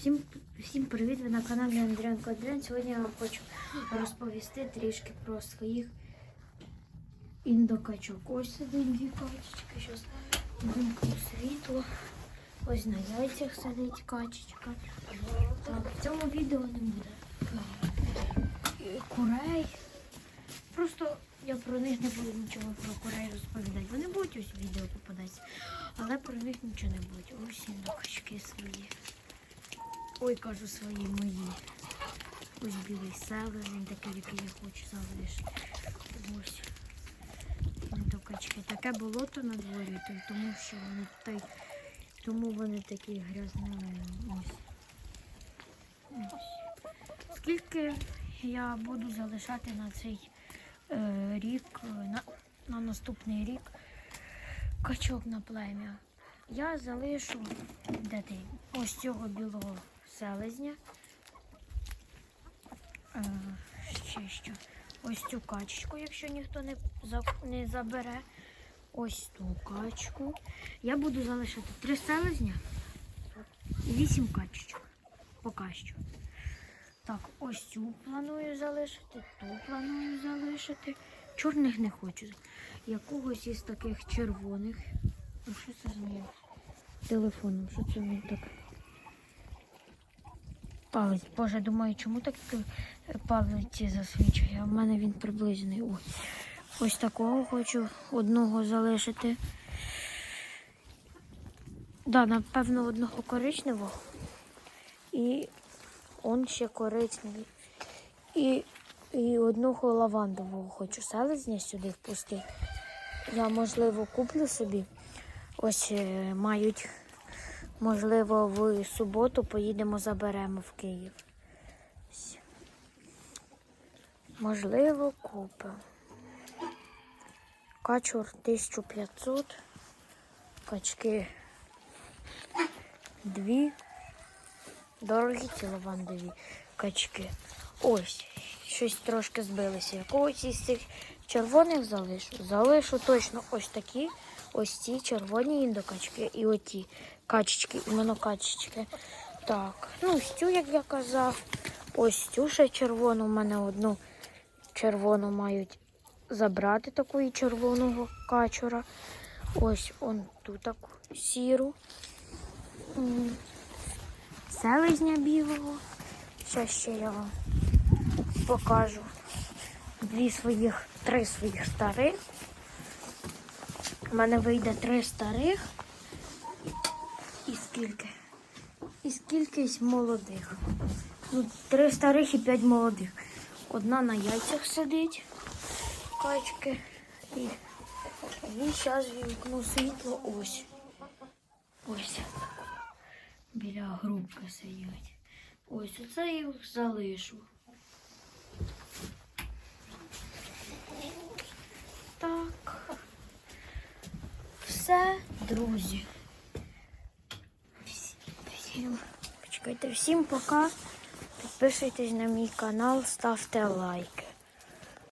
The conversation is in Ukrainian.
Всім, всім привіт! Ви на каналі Андріанко Андріан. Сьогодні я вам хочу розповісти трішки про своїх індокачок. Ось сидить дві качечки. Зараз вимкну світло. Ось на яйцях сидить качечка. Так, в цьому відео не буде курей. Просто я про них не буду нічого про курей розповідати. Вони будуть ось відео попадатися, але про них нічого не буде. Ось індокачки свої. Ой, кажу свої мої. Ось білий селезень, такий, який я хочу залишити. Ось. Індокачки. Таке болото на дворі, тому що вони та тому вони такі грязні. Ось. Ось. Скільки я буду залишати на цей е, рік, на, на наступний рік качок на плем'я. Я залишу де ти? Ось цього білого селезня. Е, ще що. Ось цю качечку, якщо ніхто не, забере. Ось ту качку. Я буду залишати три селезня і вісім качечок. Поки що. Так, ось цю планую залишити, ту планую залишити. Чорних не хочу. Якогось із таких червоних. А що це з моїм телефоном? Що це він так? Палець. Боже, думаю, чому так е, палець засвічує? А в мене він приблизний. Ось. Ось такого хочу одного залишити. Да, напевно, одного коричневого. І он ще коричневий. І, і одного лавандового хочу селезня сюди впустити. Я, можливо, куплю собі. Ось е, мають, можливо, в суботу поїдемо, заберемо в Київ. Можливо, купимо. Качур 1500. Качки дві. Дорогі ціловандові качки. Ось, щось трошки збилося. Якогось із цих червоних залишу. Залишу точно ось такі, ось ці червоні індокачки і оті качечки, іменно качечки. Так, ну цю, як я казав, ось цю ще червону. У мене одну червону мають забрати такої червоного качура. Ось он ту таку сіру. Селезня білого. Зараз ще я вам покажу дві своїх, три своїх старих. У мене вийде три старих. І скільки? І скільки молодих. Ну, три старих і п'ять молодих. Одна на яйцях сидить, качки. І, і зараз вімкну світло ось. Ось біля грубки сидять. Ось оце їх залишу. Так. Все, друзі. Всі- Всім, почекайте, всім пока. Підписуйтесь на мій канал, ставте лайк.